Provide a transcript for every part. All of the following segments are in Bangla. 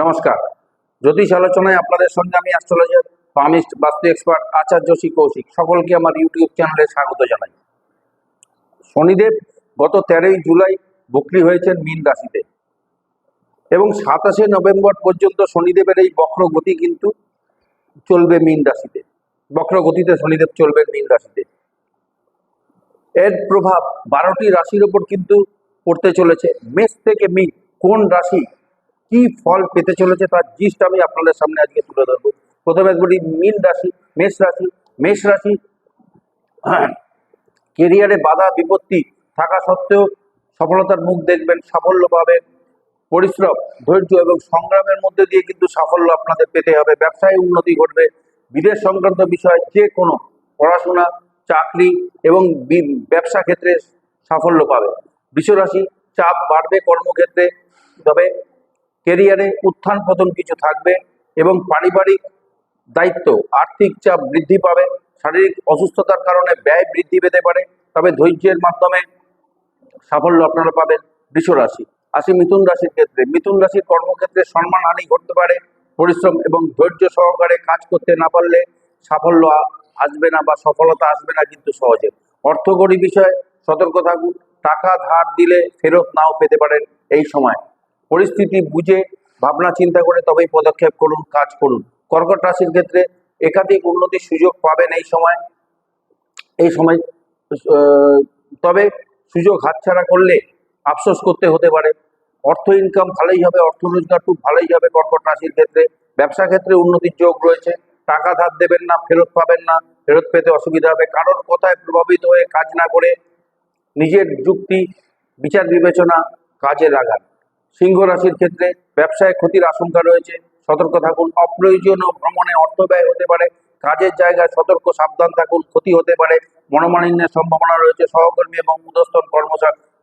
নমস্কার। জ্যোতিষ আলোচনায় আপনাদের সঙ্গে আমি astrologer palmist vastu expert Acharya Shri Kaushik. সকলকে আমার ইউটিউব চ্যানেলে স্বাগত জানাই। শনিদেব গত তেরোই জুলাই বকরি হয়েছেন মীন রাশিতে। এবং সাতাশে নভেম্বর পর্যন্ত শনিদেবের এই বক্র গতি কিন্তু চলবে মীন রাশিতে। বক্র গতিতে শনিদেব চলবে মীন রাশিতে। এর প্রভাব বারোটি রাশির ওপর কিন্তু পড়তে চলেছে। মেষ থেকে মীন কোন রাশি কি ফল পেতে চলেছে তার জিস্ট আমি আপনাদের সামনে আজকে তুলে ধরবো। প্রথমে একবারই মীন রাশি, মেষ রাশি মেষ রাশি কেরিয়ারে বাধা, বিপত্তি থাকা সত্ত্বেও সফলতার মুখ দেখবেন, সাফল্য পাবেন। পরিশ্রম, ধৈর্য এবং সংগ্রামের মধ্যে দিয়ে কিন্তু সাফল্য আপনাদের পেতে হবে। ব্যবসায় উন্নতি ঘটবে। বিদেশ সংক্রান্ত বিষয় যে কোনো পড়াশোনা, চাকরি এবং ব্যবসা ক্ষেত্রে সাফল্য পাবে। বিশ্বরাশি, চাপ বাড়বে কর্মক্ষেত্রে। তবে কেরিয়ারে উত্থান পতন কিছু থাকবে এবং পারিবারিক দায়িত্ব, আর্থিক চাপ বৃদ্ধি পাবে, শারীরিক অসুস্থতার কারণে ব্যয় বৃদ্ধি পেতে পারে, তবে ধৈর্যের মাধ্যমে সাফল্য আপনারা পাবেন বৃষ রাশি। আসি মিথুন রাশির ক্ষেত্রে। মিথুন রাশির কর্মক্ষেত্রে সম্মানহানি ঘটতে পারে, পরিশ্রম এবং ধৈর্য সহকারে কাজ করতে না পারলে সাফল্য আসবে না বা সফলতা আসবে না কিন্তু সহজে। অর্থকরী বিষয়ে সতর্ক থাকুন, টাকা ধার দিলে ফেরত নাও পেতে পারেন এই সময়। পরিস্থিতি বুঝে, ভাবনা চিন্তা করে তবেই পদক্ষেপ করুন, কাজ করুন। কর্কট রাশির ক্ষেত্রে একাধিক উন্নতির সুযোগ পাবেন এই সময়। এই সময় তবে সুযোগ হাতছাড়া করলে আফসোস করতে হতে পারে। অর্থ ইনকাম ভালোই হবে, অর্থ রোজগার খুব ভালোই হবে কর্কট রাশির ক্ষেত্রে। ব্যবসা ক্ষেত্রে উন্নতির যোগ রয়েছে। টাকা ধার দেবেন না, ফেরত পাবেন না, ফেরত পেতে অসুবিধা হবে। কারোর কথায় প্রভাবিত হয়ে কাজ না করে নিজের যুক্তি, বিচার বিবেচনা কাজে লাগান সিংহ রাশির ক্ষেত্রে ব্যবসায় ক্ষতির আশঙ্কা রয়েছে। সতর্ক থাকুন অপ্রয়োজনীয় ভ্রমণে অর্থ ব্যয় হতে পারে। কাজের জায়গায় সতর্ক সাবধান থাকুন ক্ষতি হতে পারে। মনোমালিন্যের সম্ভাবনা রয়েছে। সহকর্মী এবং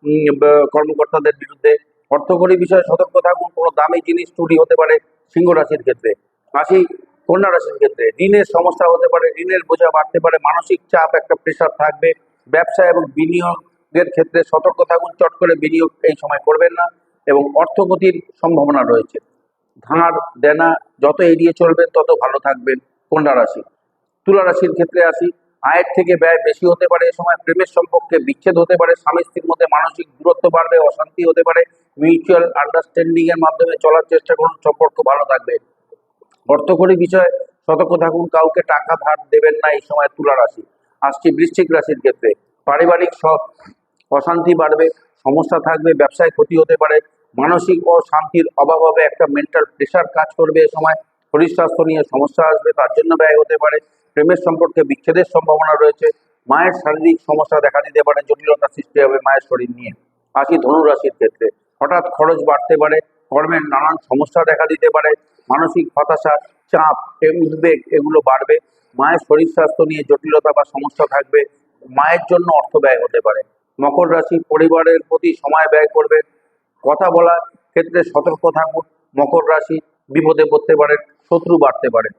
উম, ব- কর্মকর্তাদের বিরুদ্ধে অর্থকরী বিষয়ে সতর্ক থাকুন। কোনো দামি জিনিস চুরি হতে পারে সিংহ রাশির ক্ষেত্রে। আসি কন্যা রাশির ক্ষেত্রে ঋণের সমস্যা হতে পারে ঋণের বোঝা বাড়তে পারে মানসিক চাপ একটা প্রেশার থাকবে। ব্যবসা এবং বিনিয়োগের ক্ষেত্রে সতর্ক থাকুন চট করে বিনিয়োগ এই সময় করবেন না। এবং অর্থগতির সম্ভাবনা রয়েছে। ধার, দেনা যত এড়িয়ে চলবেন, তত ভালো থাকবেন কন্যা রাশি। তুলা রাশির ক্ষেত্রে আসি, আয়ের থেকে ব্যয় বেশি হতে পারে, এ সময় প্রেমের সম্পর্কে বিচ্ছেদ হতে পারে, স্বামী স্ত্রীর মধ্যে মানসিক দূরত্ব বাড়বে, অশান্তি হতে পারে মিউচুয়াল আন্ডারস্ট্যান্ডিং এর মাধ্যমে চলার চেষ্টা করুন, সম্পর্ক ভালো থাকবে। অর্থকরী বিষয়ে সতর্ক থাকুন, কাউকে টাকা ধার দেবেন না এই সময় তুলা রাশি। আসছি বৃশ্চিক রাশির ক্ষেত্রে। পারিবারিক সব অশান্তি বাড়বে সমস্যা থাকবে, ব্যবসায় ক্ষতি হতে পারে। মানসিক ও শান্তির অভাব হবে একটা মেন্টাল প্রেশার কাজ করবে এ সময়। শরীর স্বাস্থ্য নিয়ে সমস্যা আসবে, তার জন্য ব্যয় হতে পারে। প্রেমের সম্পর্কে বিচ্ছেদের সম্ভাবনা রয়েছে। মায়ের শারীরিক সমস্যা দেখা দিতে পারে, জটিলতা সৃষ্টি হবে মায়ের শরীর নিয়ে। আসি ধনুরাশির ক্ষেত্রে হঠাৎ খরচ বাড়তে পারে, কর্মের নানান সমস্যা দেখা দিতে পারে, মানসিক হতাশা, চাপ উদ্বেগ এগুলো বাড়বে। মায়ের শরীর স্বাস্থ্য নিয়ে জটিলতা বা সমস্যা থাকবে। মায়ের জন্য অর্থ ব্যয় হতে পারে। মকর রাশি পরিবারের প্রতি সময় ব্যয় করবে। কথা বলার ক্ষেত্রে সতর্ক থাকুন। মকর রাশি বিপদে পড়তে পারে, শত্রু বাড়তে পারে।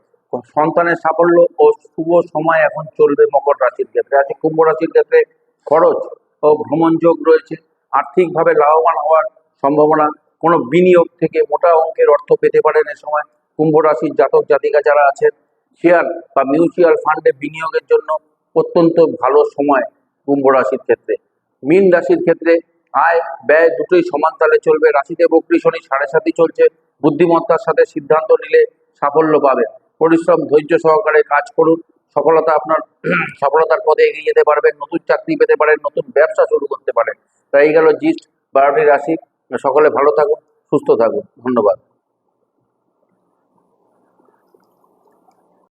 সন্তানের সাফল্য ও শুভ সময় এখন চলবে মকর রাশির ক্ষেত্রে। আছে কুম্ভ রাশির ক্ষেত্রে খরচ ও ভ্রমণ যোগ রয়েছে। আর্থিকভাবে লাভবান হওয়ার সম্ভাবনা, কোনো বিনিয়োগ থেকে মোটা অঙ্কের অর্থ পেতে পারেন এ সময়। কুম্ভ রাশির জাতক জাতিকা যারা আছেন, শেয়ার বা মিউচুয়াল ফান্ডে বিনিয়োগের জন্য অত্যন্ত ভালো সময় কুম্ভ রাশির ক্ষেত্রে। মীন রাশির ক্ষেত্রে আয়, ব্যয় দুটোই সমান তালে চলবে। রাশিতে বকরি শনি সাড়ে সাতই চলছে। বুদ্ধিমত্তার সাথে সিদ্ধান্ত নিলে সাফল্য পাবে। পরিশ্রম, ধৈর্য সহকারে কাজ করুন। সফলতা আপনার সফলতার পথে এগিয়ে যেতে পারবেন। নতুন চাকরি পেতে পারেন, নতুন ব্যবসা শুরু করতে পারেন। তাই গেল জিস্ট বারোটি রাশি। সকলে ভালো থাকুন, সুস্থ থাকুন। ধন্যবাদ।